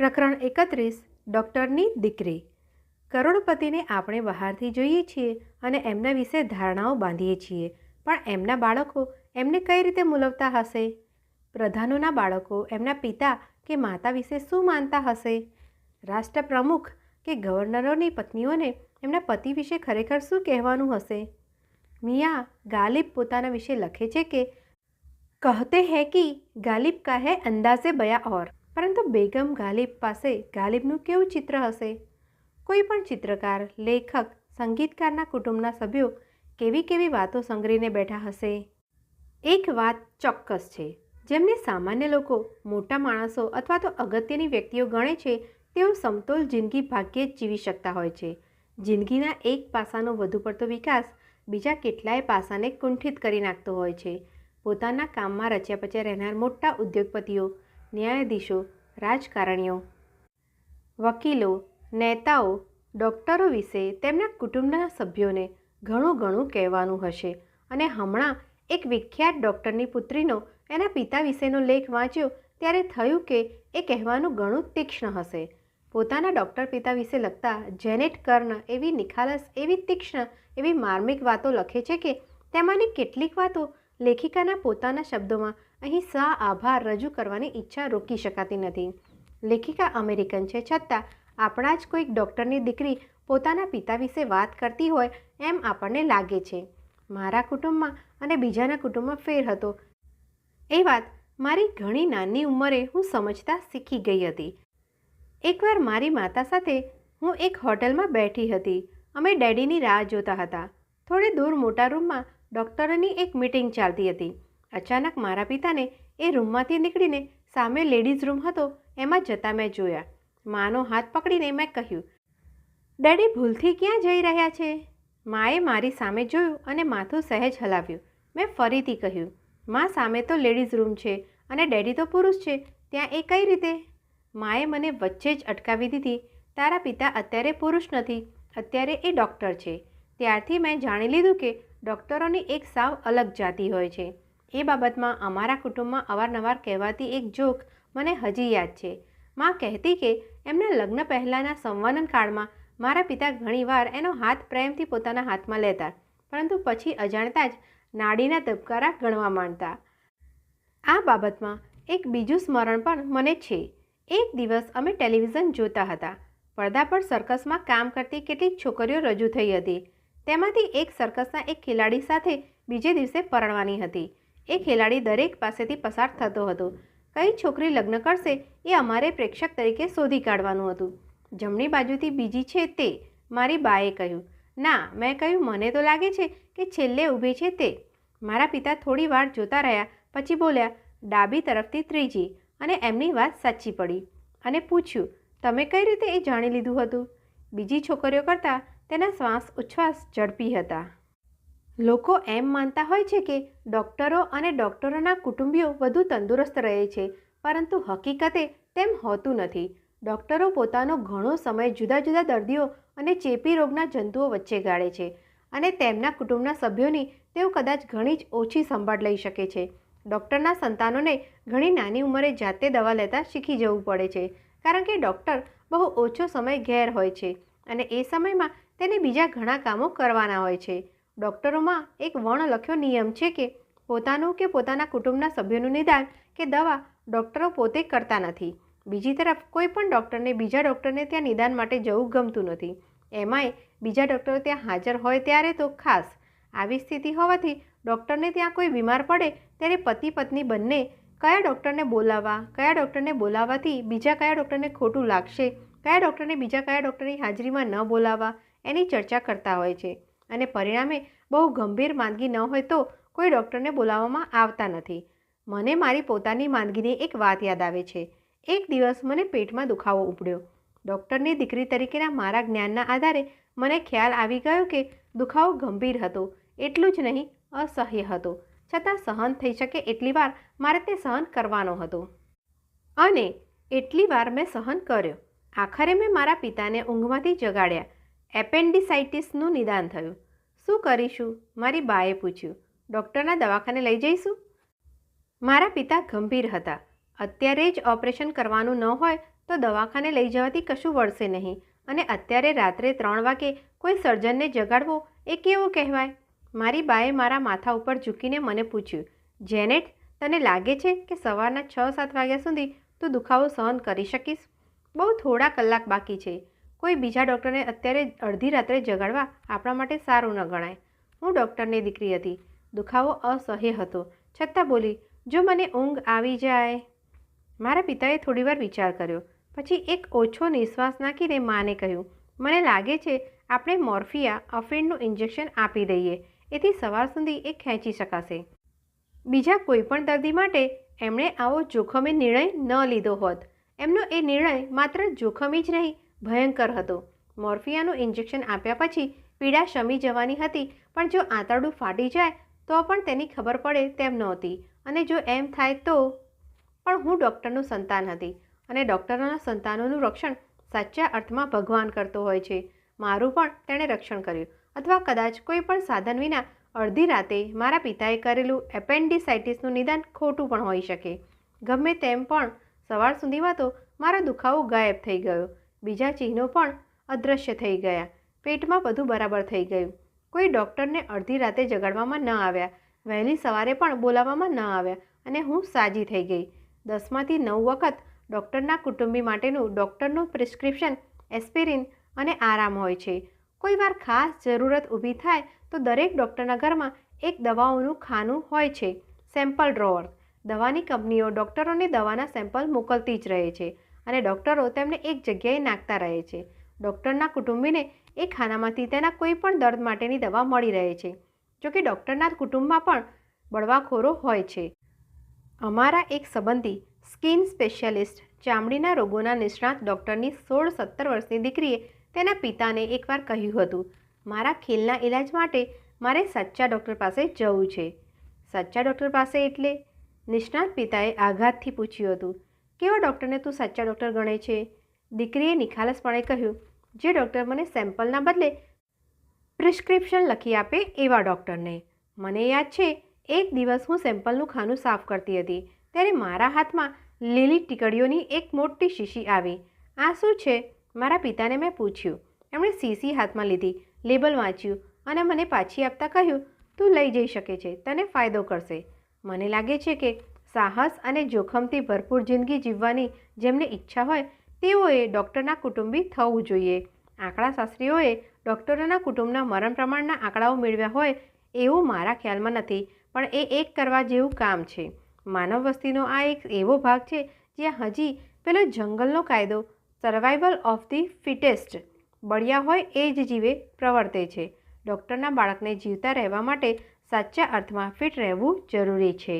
પ્રકરણ એકત્રીસ, ડૉક્ટરની દીકરી. કરોડપતિને આપણે બહારથી જોઈએ છીએ અને એમના વિશે ધારણાઓ બાંધીએ છીએ. પણ એમના બાળકો એમને કઈ રીતે મૂલવતા હશે? પ્રધાનોના બાળકો એમના પિતા કે માતા વિશે શું માનતા હશે? રાષ્ટ્રપ્રમુખ કે ગવર્નરોની પત્નીઓને એમના પતિ વિશે ખરેખર શું કહેવાનું હશે? મિયા ગાલિબ પોતાના વિશે લખે છે કે, કહતે હૈ કે ગાલિબ કા હૈ અંદાઝે બયા ઓર. પરંતુ બેગમ ગાલિબ પાસે ગાલિબનું કેવું ચિત્ર હશે? કોઈ પણ ચિત્રકાર, લેખક, સંગીતકારના કુટુંબના સભ્યો કેવી કેવી વાતો સંગ્રહીને બેઠા હશે? એક વાત ચોક્કસ છે, જેમને સામાન્ય લોકો, મોટા માણસો અથવા તો અગત્યની વ્યક્તિઓ ગણે છે, તેઓ સમતોલ જિંદગી ભાગ્યે જ જીવી શકતા હોય છે. જિંદગીના એક પાસાનો વધુ પડતો વિકાસ બીજા કેટલાય પાસાને કુંઠિત કરી નાખતો હોય છે. પોતાના કામમાં રચ્યા પચ્યા રહેનાર મોટા ઉદ્યોગપતિઓ ન્યાયાધીશો, રાજકારણીઓ, વકીલો, નેતાઓ, ડૉક્ટરો વિશે તેમના કુટુંબના સભ્યોને ઘણું ઘણું કહેવાનું હશે અને હમણાં એક વિખ્યાત ડૉક્ટરની પુત્રીનો એના પિતા વિશેનો લેખ વાંચ્યો ત્યારે થયું કે એ કહેવાનું ઘણું તીક્ષ્ણ હશે. પોતાના ડૉક્ટર પિતા વિશે લખતા જેનેટ કર્ન એવી નિખાલસ, એવી તીક્ષ્ણ, એવી માર્મિક વાતો લખે છે કે તેમાંની કેટલીક વાતો લેખિકાના પોતાના શબ્દોમાં અહીં સા આભાર રજૂ કરવાની ઈચ્છા રોકી શકાતી નથી. લેખિકા અમેરિકન છે, છતાં આપણા જ કોઈક ડૉક્ટરની દીકરી પોતાના પિતા વિશે વાત કરતી હોય એમ આપણને લાગે છે. મારા કુટુંબમાં અને બીજાના કુટુંબમાં ફેર હતો. એ વાત મારી ઘણી નાની ઉંમરે હું સમજતા શીખી ગઈ હતી. એકવાર મારી માતા સાથે હું એક હોટલમાં બેઠી હતી. અમે ડેડીની રાહ જોતા હતા. થોડે દૂર મોટા રૂમમાં ડૉક્ટરોની એક મિટિંગ ચાલતી હતી. અચાનક મારા પિતાને એ રૂમમાંથી નીકળીને સામે લેડીઝ રૂમ હતો, એમાં જતા મેં જોયા. માનો હાથ પકડીને મેં કહ્યું, ડેડી, ભૂલથી ક્યાં જઈ રહ્યા છે? માએ મારી સામે જોયું અને માથું સહેજ હલાવ્યું. મેં ફરીથી કહ્યું, માં સામે તો લેડીઝ રૂમ છે અને ડેડી તો પુરુષ છે, ત્યાં એ કઈ રીતે? માએ મને વચ્ચે જ અટકાવી દીધી, તારા પિતા અત્યારે પુરુષ નથી, અત્યારે એ ડૉક્ટર છે. ત્યારથી મેં જાણી લીધું કે ડૉક્ટરોની એક સાવ અલગ જાતિ હોય છે. એ બાબતમાં અમારા કુટુંબમાં અવારનવાર કહેવાતી એક જોક મને હજી યાદ છે. માં કહેતી કે, એમના લગ્ન પહેલાંના સંવનન કાળમાં મારા પિતા ઘણીવાર એનો હાથ પ્રેમથી પોતાના હાથમાં લેતા, પરંતુ પછી અજાણતા જ નાડીના ધબકારા ગણવા માંડતા. આ બાબતમાં એક બીજું સ્મરણ પણ મને છે. એક દિવસ અમે ટેલિવિઝન જોતા હતા. પડદા પર સર્કસમાં કામ કરતી કેટલીક છોકરીઓ રજૂ થઈ હતી. તેમાંથી એક સર્કસના એક ખેલાડી સાથે બીજે દિવસે પરણવાની હતી. એ ખેલાડી દરેક પાસેથી પસાર થતો હતો. કઈ છોકરી લગ્ન કરશે એ અમારે પ્રેક્ષક તરીકે શોધી કાઢવાનું હતું. જમણી બાજુથી બીજી છે તે, મારી બાએ કહ્યું. ના, મેં કહ્યું, મને તો લાગે છે કે છેલ્લે ઊભી છે તે. મારા પિતા થોડી વાર જોતા રહ્યા, પછી બોલ્યા, ડાબી તરફથી ત્રીજી. અને એમની વાત સાચી પડી. અને પૂછ્યું, તમે કઈ રીતે એ જાણી લીધું હતું? બીજી છોકરીઓ કરતાં તેના શ્વાસ ઉચ્છ્વાસ ઝડપી હતા. લોકો એમ માનતા હોય છે કે ડૉક્ટરો અને ડૉક્ટરોના કુટુંબીઓ વધુ તંદુરસ્ત રહે છે, પરંતુ હકીકતે તેમ હોતું નથી. ડૉક્ટરો પોતાનો ઘણો સમય જુદા જુદા દર્દીઓ અને ચેપી રોગના જંતુઓ વચ્ચે ગાળે છે અને તેમના કુટુંબના સભ્યોની તેઓ કદાચ ઘણી જ ઓછી સંભાળ લઈ શકે છે. ડૉક્ટરના સંતાનોને ઘણી નાની ઉંમરે જાતે દવા લેતા શીખી જવું પડે છે, કારણ કે ડૉક્ટર બહુ ઓછો સમય ઘેર હોય છે અને એ સમયમાં તેને બીજા ઘણા કામો કરવાના હોય છે. ડૉક્ટરોમાં એક વર્ણ લખ્યો નિયમ છે કે પોતાનું કે પોતાના કુટુંબના સભ્યોનું નિદાન કે દવા ડૉક્ટરો પોતે કરતા નથી. બીજી તરફ કોઈ પણ ડૉક્ટરને બીજા ડૉક્ટરને ત્યાં નિદાન માટે જવું ગમતું નથી. એમાંય બીજા ડૉક્ટરો ત્યાં હાજર હોય ત્યારે તો ખાસ. આવી સ્થિતિ હોવાથી ડૉક્ટરને ત્યાં કોઈ બીમાર પડે ત્યારે પતિ પત્ની બંને કયા ડૉક્ટરને બોલાવવા, કયા ડૉક્ટરને બોલાવવાથી બીજા કયા ડૉક્ટરને ખોટું લાગશે, કયા ડૉક્ટરને બીજા કયા ડૉક્ટરની હાજરીમાં ન બોલાવવા એની ચર્ચા કરતા હોય છે. અને પરિણામે બહુ ગંભીર માંદગી ન હોય તો કોઈ ડૉક્ટરને બોલાવવામાં આવતા નથી. મને મારી પોતાની માંદગીની એક વાત યાદ આવે છે. એક દિવસ મને પેટમાં દુખાવો ઉપડ્યો. ડૉક્ટરની દીકરી તરીકેના મારા જ્ઞાનના આધારે મને ખ્યાલ આવી ગયો કે દુખાવો ગંભીર હતો. એટલું જ નહીં, અસહ્ય હતો. છતાં સહન થઈ શકે એટલી વાર મારે તે સહન કરવાનો હતો. અને એટલી વાર મેં સહન કર્યો. આખરે મેં મારા પિતાને ઊંઘમાંથી જગાડ્યા. એપેન્ડિસાઇટિસનું નિદાન થયું. શું કરીશું? મારી બાએ પૂછ્યું. ડૉક્ટરના દવાખાને લઈ જઈશું? મારા પિતા ગંભીર હતા. અત્યારે જ ઓપરેશન કરવાનું ન હોય તો દવાખાને લઈ જવાથી કશું વળશે નહીં અને અત્યારે રાત્રે ત્રણ વાગે કોઈ સર્જનને જગાડવો એ કેવું કહેવાય? મારી બાએ મારા માથા ઉપર ઝૂકીને મને પૂછ્યું. જેનેટ, તને લાગે છે કે સવારના છ સાત વાગ્યા સુધી તું દુખાવો સહન કરી શકીશ? બહુ થોડા કલાક બાકી છે. કોઈ બીજા ડૉક્ટરને અત્યારે અડધી રાત્રે જગાડવા આપણા માટે સારું ન ગણાય. હું ડૉક્ટરની દીકરી હતી. દુખાવો અસહ્ય હતો. છતાં બોલી, જો મને ઊંઘ આવી જાય. મારા પિતાએ થોડીવાર વિચાર કર્યો. પછી એક ઓછો નિશ્વાસ નાખીને માને કહ્યું, મને લાગે છે આપણે મોર્ફિયા અફીણનું ઇન્જેક્શન આપી દઈએ. એથી સવાર સુધી એ ખેંચી શકાશે. બીજા કોઈ પણ દર્દી માટે એમણે આવો જોખમી નિર્ણય ન લીધો હોત. એમનો એ નિર્ણય માત્ર જોખમી જ નહીં ભયંકર હતો. મોર્ફિયાનું ઇન્જેક્શન આપ્યા પછી પીડા શમી જવાની હતી, પણ જો આંતરડું ફાટી જાય, તો પણ તેની ખબર પડે તેમ નહોતી. અને જો એમ થાય તો? પણ હું ડૉક્ટરનું સંતાન હતી અને ડૉક્ટરોના સંતાનોનું રક્ષણ સાચા અર્થમાં ભગવાન કરતો હોય છે. મારું પણ તેણે રક્ષણ કર્યું. અથવા કદાચ કોઈ પણ સાધન વિના અડધી રાતે મારા પિતાએ કરેલું એપેન્ડિસાઇટિસનું નિદાન ખોટું પણ હોઈ શકે. ગમે તેમ પણ સવાર સુધીમાં તો મારો દુખાવો ગાયબ થઈ ગયો. બીજા ચિહ્નો પણ અદૃશ્ય થઈ ગયા. પેટમાં બધું બરાબર થઈ ગયું. કોઈ ડૉક્ટરને અડધી રાતે જગાડવામાં ન આવ્યા. વહેલી સવારે પણ બોલાવવામાં ન આવ્યા અને હું સાજી થઈ ગઈ. દસમાંથી નવ વખત ડૉક્ટરના કુટુંબી માટેનું ડૉક્ટરનું પ્રિસ્ક્રિપ્શન, એસ્પિરિન અને આરામ હોય છે. કોઈ વાર ખાસ જરૂરત ઊભી થાય તો દરેક ડૉક્ટરના ઘરમાં એક દવાઓનું ખાનું હોય છે. સેમ્પલ ડ્રોવર દવાની કંપનીઓ ડૉક્ટરોને દવાના સેમ્પલ મોકલતી જ રહે છે. અને ડૉક્ટરો તેમને એક જગ્યાએ નાખતા રહે છે. ડૉક્ટરના કુટુંબીને એ ખાનામાંથી તેના કોઈ પણ દર્દ માટેની દવા મળી રહે છે. જોકે ડૉક્ટરના કુટુંબમાં પણ બળવાખોરો હોય છે. અમારા એક સંબંધી, સ્કિન સ્પેશિયાલિસ્ટ, ચામડીના રોગોના નિષ્ણાત ડૉક્ટરની સોળ સત્તર વર્ષની દીકરીએ તેના પિતાને એકવાર કહ્યું હતું, મારા ખીલના ઇલાજ માટે મારે સાચા ડૉક્ટર પાસે જવું છે. સાચા ડૉક્ટર પાસે એટલે? નિષ્ણાત પિતાએ આઘાતથી પૂછ્યું હતું. કેવા ડૉક્ટરને તું સાચા ડૉક્ટર ગણે છે? દીકરીએ નિખાલસપણે કહ્યું, જે ડૉક્ટર મને સેમ્પલના બદલે પ્રિસ્ક્રિપ્શન લખી આપે એવા ડૉક્ટરને. મને યાદ છે, એક દિવસ હું સેમ્પલનું ખાનું સાફ કરતી હતી. ત્યારે મારા હાથમાં લીલી ટીકડીઓની એક મોટી શીશી આવી. આ શું છે? મારા પિતાને મેં પૂછ્યું. એમણે શીશી હાથમાં લીધી, લેબલ વાંચ્યું અને મને પાછી આપતા કહ્યું, તું લઈ જઈ શકે છે, તને ફાયદો કરશે. મને લાગે છે કે સાહસ અને જોખમથી ભરપૂર જિંદગી જીવવાની જેમને ઈચ્છા હોય, તેઓએ ડૉક્ટરના કુટુંબી થવું જોઈએ. આંકડાશાસ્ત્રીઓએ ડૉક્ટરોના કુટુંબના મરણ પ્રમાણના આંકડાઓ મેળવ્યા હોય એવું મારા ખ્યાલમાં નથી, પણ એ એક કરવા જેવું કામ છે. માનવ વસ્તીનો આ એક એવો ભાગ છે જ્યાં હજી પેલો જંગલનો કાયદો સર્વાઈવલ ઓફ ધી ફિટેસ્ટ બળિયા હોય એ જ જીવે પ્રવર્તે છે. ડૉક્ટરના બાળકને જીવતા રહેવા માટે સાચા અર્થમાં ફિટ રહેવું જરૂરી છે.